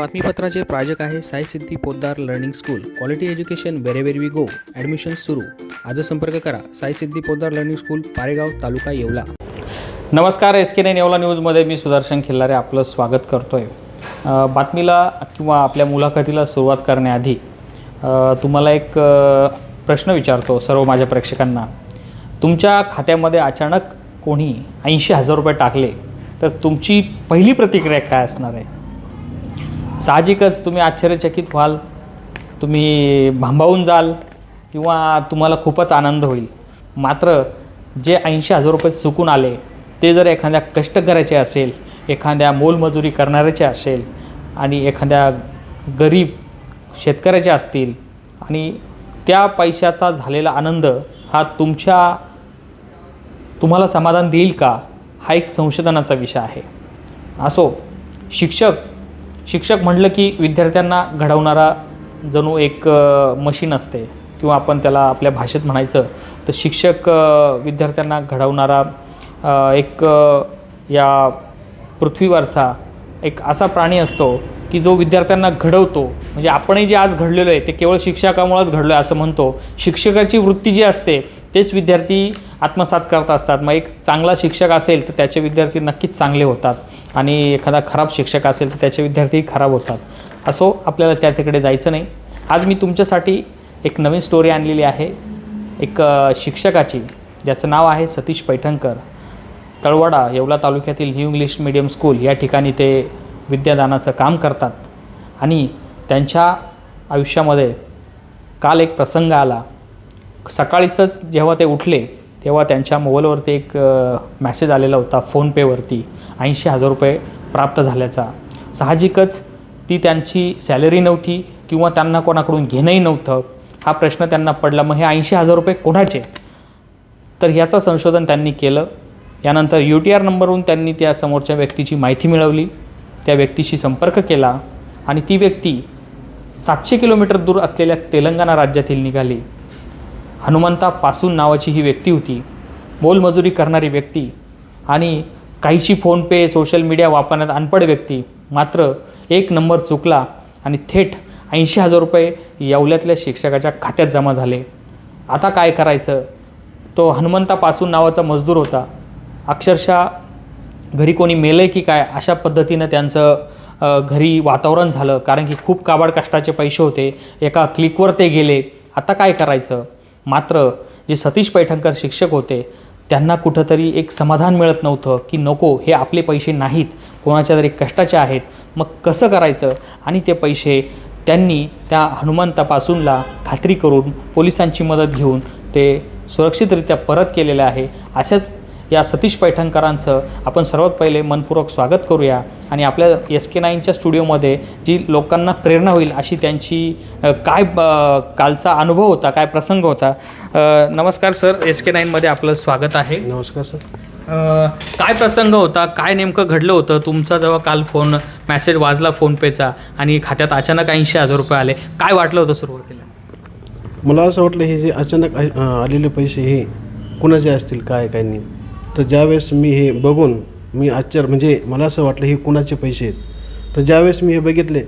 बातमीपत्राचे प्रायोजक आहे Sai Siddhi Poddar learning school. Quality education wherever we go admission सुरू. आज संपर्क करा. Sai Siddhi Poddar learning school Paregaon taluka Yeola. नमस्कार एस के नाईन येवला न्यूजमध्ये. मी सुदर्शन खिल्लारे आपलं स्वागत करतो आहे बातमीला किंवा आपल्या मुलाखतीला सुरुवात करण्याआधी तुम्हाला एक प्रश्न विचारतो सर्व माझ्या प्रेक्षकांना. तुमच्या खात्यामध्ये अचानक कोणी ऐंशी हजार रुपये टाकले तर तुमची पहिली प्रतिक्रिया काय असणार आहे? साहजिकच तुम्ही आश्चर्यचकित व्हाल तुम्ही भांबावून जाल किंवा तुम्हाला खूपच आनंद होईल. मात्र जे ऐंशी हजार रुपये चुकून आले ते जर एखाद्या कष्टकऱ्याचे असेल एखाद्या मोलमजुरी करणाऱ्याचे असेल आणि एखाद्या गरीब शेतकऱ्याचे असतील आणि त्या पैशाचा झालेला आनंद हा तुमच्या तुम्हाला समाधान देईल का हा एक संशोधनाचा विषय आहे. असो शिक्षक शिक्षक म्हटलं की विद्यार्थ्यांना घडवणारा जणू एक मशीन असते किंवा आपण त्याला आपल्या भाषेत म्हणायचं तर शिक्षक विद्यार्थ्यांना घडवणारा एक या पृथ्वीवरचा एक असा प्राणी असतो की जो विद्यार्थ्यांना घडवतो. म्हणजे आपणही जे आज घडलेलो आहे ते केवळ शिक्षकामुळेच घडलो आहे असं म्हणतो. शिक्षकाची वृत्ती जी असते तेच विद्यार्थी आत्मसात करत असतात. मग एक चांगला शिक्षक असेल तर त्याचे विद्यार्थी नक्कीच चांगले होतात. आणि एखादा खराब शिक्षक असेल तर त्याचे विद्यार्थी खराब होतात. असो आपल्याला त्या तिकडे जायचं नाही. आज मी तुमच्यासाठी एक नवीन स्टोरी आणलेली आहे. एक शिक्षकाची ज्याचं नाव आहे सतीश पैठणकर. तळवडा येवला तालुक्यातील न्यू इंग्लिश मीडियम स्कूल या ठिकाणी ते विद्यादानाचं काम करतात. आणि त्यांच्या आयुष्यामध्ये काल एक प्रसंग आला. सकाळीचंच जेव्हा ते उठले तेव्हा त्यांच्या मोबाईलवरती एक मॅसेज आलेला होता फोनपेवरती. ऐंशी हजार रुपये प्राप्त झाल्याचा. साहजिकच ती त्यांची सॅलरी नव्हती किंवा त्यांना कोणाकडून घेणंही नव्हतं. हा प्रश्न त्यांना पडला. मग हे ऐंशी हजार रुपये कोणाचे? तर याचं संशोधन त्यांनी केलं. यानंतर यू टी आर नंबरवरून त्यांनी त्या समोरच्या व्यक्तीची माहिती मिळवली. त्या व्यक्तीशी संपर्क केला आणि ती व्यक्ती सातशे किलोमीटर दूर असलेल्या तेलंगणा राज्यातील निघाली. हनुमंता पासून नावाची ही व्यक्ती होती. मोलमजुरी करणारी व्यक्ती आणि काहीशी फोनपे सोशल मीडिया वापरण्यात अनपड व्यक्ती. मात्र एक नंबर चुकला आणि थेट ऐंशी हजार रुपये येवल्यातल्या शिक्षकाच्या खात्यात जमा झाले. आता काय करायचं? तो हनुमंतापासून नावाचा मजदूर होता. अक्षरशः घरी कोणी मेलं की काय? अशा पद्धतीनं त्यांचं घरी वातावरण झालं. कारण की खूप काबाड कष्टाचे पैसे होते. एका क्लिकवर ते गेले. आता काय करायचं? मात्र जे सतीश पैठणकर शिक्षक होते त्यांना कुठंतरी एक समाधान मिळत नव्हतं की नको हे आपले पैसे नाहीत कोणाच्या तरी कष्टाचे आहेत मग कसं करायचं? आणि ते पैसे त्यांनी त्या हनुमंतापासूनला खात्री करून पोलिसांची मदत घेऊन ते सुरक्षितरित्या परत केलेले आहे अशाच या सतीश पैठणकरांचं आपण सर्वात पहिले मनपूर्वक स्वागत करूया. आणि आपल्या एस के नाईनच्या स्टुडिओमध्ये जी लोकांना प्रेरणा होईल अशी त्यांची काय कालचा अनुभव होता काय प्रसंग होता नमस्कार सर. एस के नाईनमध्ये आपलं स्वागत आहे. नमस्कार सर. काय प्रसंग होता काय नेमकं घडलं होतं? तुमचा जेव्हा काल फोन मेसेज वाजला फोनपेचा आणि खात्यात अचानक ऐंशी हजार रुपये आले काय वाटलं होतं सुरुवातीला? मला असं वाटलं हे जे अचानक आलेले पैसे हे कुणाचे असतील काय काय नाही. तर ज्यावेळेस मी हे बघून मी आश्चर्य म्हणजे मला असं वाटलं हे कुणाचे पैसे आहेत? तर ज्यावेळेस मी हे बघितले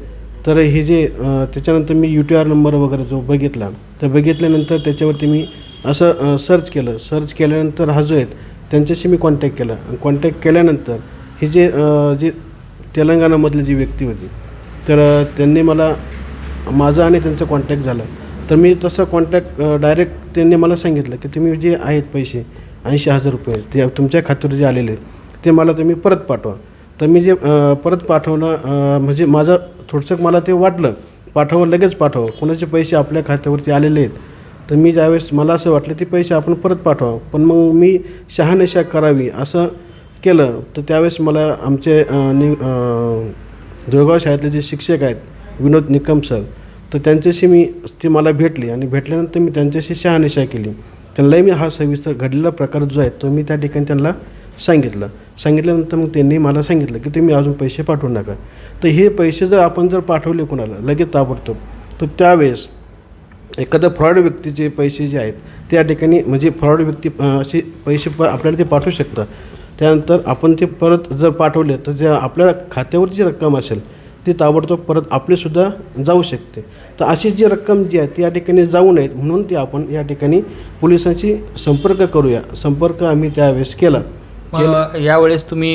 तर हे जे त्याच्यानंतर मी यू टी आर नंबर वगैरे जो बघितला तर बघितल्यानंतर त्याच्यावरती मी असं सर्च केलं. सर्च केल्यानंतर हा जो आहेत त्यांच्याशी मी कॉन्टॅक्ट केला. कॉन्टॅक्ट केल्यानंतर हे जे जे तेलंगणामधली जी व्यक्ती होती तर त्यांनी मला माझा आणि त्यांचा कॉन्टॅक्ट झाला. तर मी तसं कॉन्टॅक्ट डायरेक्ट त्यांनी मला सांगितलं की तुम्ही जे आहेत पैसे ऐंशी हजार रुपये ते तुमच्या खात्यावर जे आलेले ते मला तुम्ही परत पाठवा. तर मी जे परत पाठवणं म्हणजे माझं थोडंसं मला ते वाटलं. पाठवा लगेच पाठवावं कोणाचे पैसे आपल्या खात्यावरती आलेले आहेत तर मी ज्यावेळेस मला असं वाटलं ते पैसे आपण परत पाठवावं पण मग मी शहानिशा करावी असं केलं. तर त्यावेळेस मला आमचे नि दुर्गाव शाळेतले जे शिक्षक आहेत विनोद निकम सर तर त्यांच्याशी मी ती मला भेटली. आणि भेटल्यानंतर मी त्यांच्याशी शहानिशा केली. त्यांनाही मी हा सविस्तर घडलेला प्रकार जो आहे तो मी त्या ठिकाणी त्यांना सांगितलं. सांगितल्यानंतर मग त्यांनी मला सांगितलं की तुम्ही अजून पैसे पाठवू नका. तर हे पैसे जर आपण जर पाठवले कोणाला लगेच ताबडतोब तर त्यावेळेस एखाद्या फ्रॉड व्यक्तीचे पैसे जे आहेत त्या ठिकाणी म्हणजे फ्रॉड व्यक्ती असे पैसे प आपल्याला ते पाठवू शकतात. त्यानंतर आपण ते परत जर पाठवले तर त्या आपल्या खात्यावरची रक्कम असेल ती ताबडतोब परत आपलीसुद्धा जाऊ शकते. तर अशी जी रक्कम जी आहे ती या ठिकाणी जाऊ नयेत म्हणून ती आपण या ठिकाणी पोलिसांशी संपर्क करूया. संपर्क आम्ही त्यावेळेस केला. यावेळेस तुम्ही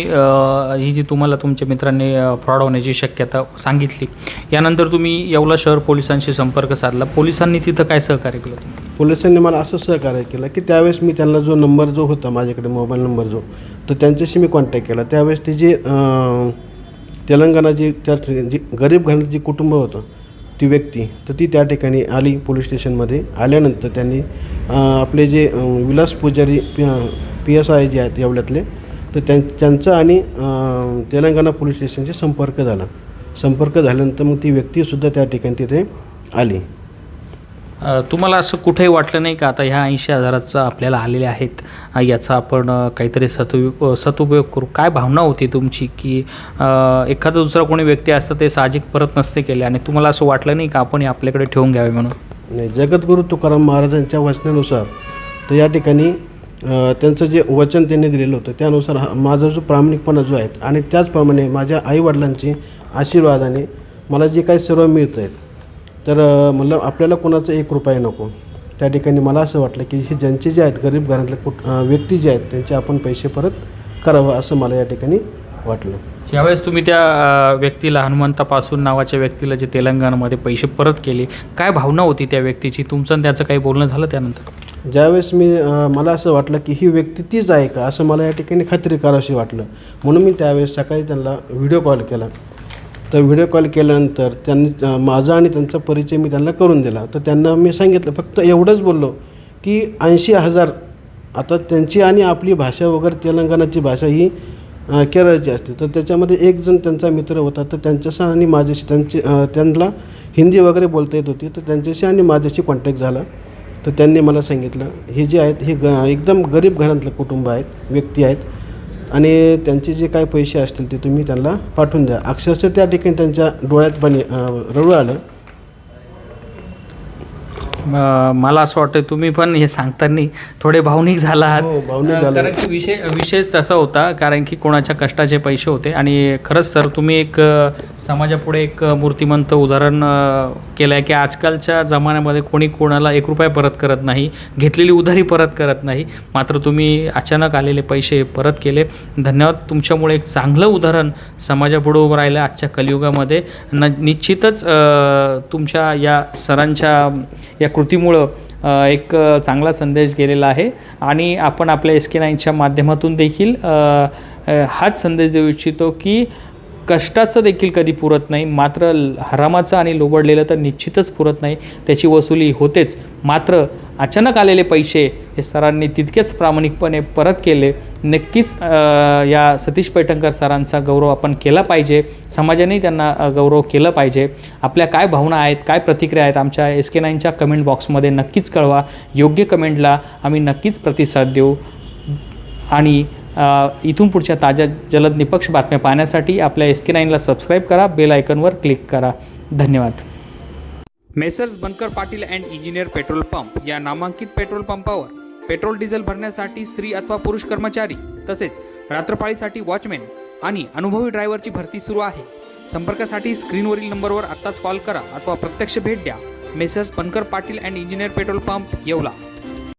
ही जी तुम्हाला तुमच्या मित्रांनी फ्रॉड होण्याची शक्यता सांगितली यानंतर तुम्ही येवला शहर पोलिसांशी संपर्क साधला. पोलिसांनी तिथं काय सहकार्य केलं? पोलिसांनी मला असं सहकार्य केलं की त्यावेळेस मी त्यांना जो नंबर जो होता माझ्याकडे मोबाईल नंबर जो तर त्यांच्याशी मी कॉन्टॅक्ट केला. त्यावेळेस ते जे तेलंगणा जी त्या जी गरीब घरातलं जी कुटुंब होतं ती व्यक्ती तर ती त्या ठिकाणी आली पोलीस स्टेशनमध्ये. आल्यानंतर त्यांनी आपले जे विलास पुजारी पी पी एस आय जे आहेत येवल्यातले तर त्यां त्यांचा आणि तेलंगणा पोलीस स्टेशनशी संपर्क झाला. संपर्क झाल्यानंतर मग ती व्यक्तीसुद्धा त्या ठिकाणी तिथे आली. तुम्हाला असं कुठेही वाटलं नाही का? आता ह्या ऐंशी हजाराचं आपल्याला आलेले आहेत. याचा आपण काहीतरी सतु सदुपयोग करू. काय भावना होती तुमची की एखादा दुसरा कोणी व्यक्ती असतं ते साहजिक परत नसते केले आणि तुम्हाला असं वाटलं नाही का आपण हे आपल्याकडे ठेवून घ्यावे म्हणून? नाही जगद्गुरू तुकाराम महाराजांच्या वचनानुसार तर या ठिकाणी त्यांचं जे वचन त्यांनी दिलेलं होतं त्यानुसार हा माझा जो प्रामाणिकपणा जो आहे आणि त्याचप्रमाणे माझ्या आईवडिलांची आशीर्वादाने मला जे काही सर्व मिळत आहेत तर म्हणलं आपल्याला कोणाचं एक रुपया नको. त्या ठिकाणी मला असं वाटलं की हे ज्यांचे जे आहेत गरीब घरातले कुठ व्यक्ती जे आहेत त्यांचे आपण पैसे परत करावं असं मला या ठिकाणी वाटलं. ज्यावेळेस तुम्ही त्या व्यक्तीला हनुमंतापासून नावाच्या व्यक्तीला जे तेलंगणामध्ये पैसे परत केले काय भावना होती त्या व्यक्तीची? तुमचं आणि त्याचं काही बोलणं झालं त्यानंतर? ज्यावेळेस मी मला असं वाटलं की ही व्यक्ती तीच आहे का असं मला या ठिकाणी खात्री करावीशी वाटलं. म्हणून मी त्यावेळेस सकाळी त्यांना व्हिडिओ कॉल केला. तर व्हिडिओ कॉल केल्यानंतर त्यांनी माझा आणि त्यांचा परिचय मी त्यांना करून दिला. तर त्यांना मी सांगितलं फक्त एवढंच बोललो की ऐंशी हजार आता त्यांची आणि आपली भाषा वगैरे तेलंगणाची भाषा ही केरळची असते. तर त्याच्यामध्ये एक जण त्यांचा मित्र होता तर त्यांच्याशी आणि माझ्याशी त्यांची त्यांना हिंदी वगैरे बोलता येत होती तर त्यांच्याशी आणि माझ्याशी कॉन्टॅक्ट झाला. तर त्यांनी मला सांगितलं हे जे आहेत हे ग एकदम गरीब घरातलं कुटुंब आहेत व्यक्ती आहेत आणि त्यांचे जे काही पैसे असतील ते तुम्ही त्यांना पाठवून द्या. अक्षरशः त्या ठिकाणी त्यांच्या डोळ्यात पाणी रडू आलं. मला असं वाटतं तुम्ही पण हे सांगताना थोडे भावनिक झाला आहात हो, भावनिक अ, झालो. कारण की विषय विषयच तसा होता कारण की कोणाच्या कष्टाचे पैसे होते. आणि खरंच सर तुम्ही एक समाजापुढे एक मूर्तिमंत उदाहरण केलं आहे की आजकालच्या जमान्यामध्ये कोणी कोणाला एक रुपया परत करत नाही घेतलेली उधारी परत करत नाही. मात्र तुम्ही अचानक आलेले पैसे परत केले. धन्यवाद तुमच्यामुळे एक चांगलं उदाहरण समाजापुढे उभं राहिलं आजच्या कलियुगामध्ये. न निश्चितच तुमच्या या सरांच्या या कृतीमुळं एक चांगला संदेश गेलेला आहे. आणि आपण आपल्या एस के नाईनच्या माध्यमातून देखील हाच संदेश देऊ इच्छितो की कष्टाचं देखील कधी पुरत नाही. मात्र हरामाचं आणि लोबडलेलं तर निश्चितच पुरत नाही. त्याची वसुली होतेच. मात्र अचानक आलेले पैसे हे सरांनी तितकेच प्रामाणिकपणे परत केले. नक्कीच या सतीश पैठणकर सरांचा गौरव आपण केला पाहिजे. समाजाने त्यांना गौरव केलं पाहिजे. आपल्या काय भावना आहेत काय प्रतिक्रिया आहेत आमच्या एस के नाईनच्या कमेंट बॉक्समध्ये नक्कीच कळवा. योग्य कमेंटला आम्ही नक्कीच प्रतिसाद देऊ. आणि इथून पुढच्या ताज्या जलद निपक्ष बातम्या पाहण्यासाठी आपल्या एस के नाईनला सबस्क्राईब करा बेल आयकनवर क्लिक करा. धन्यवाद. Messrs Bankar Patil and engineer petrol pump या नामांकित पेट्रोल पंपावर पेट्रोल डिझेल भरण्यासाठी स्त्री अथवा पुरुष कर्मचारी तसेच रात्रपाळीसाठी वॉचमॅन आणि अनुभवी ड्रायव्हरची भरती सुरू आहे. संपर्कासाठी स्क्रीनवरील नंबरवर आत्ताच कॉल करा अथवा प्रत्यक्ष भेट द्या. Messrs Bankar Patil and engineer petrol pump Yeola.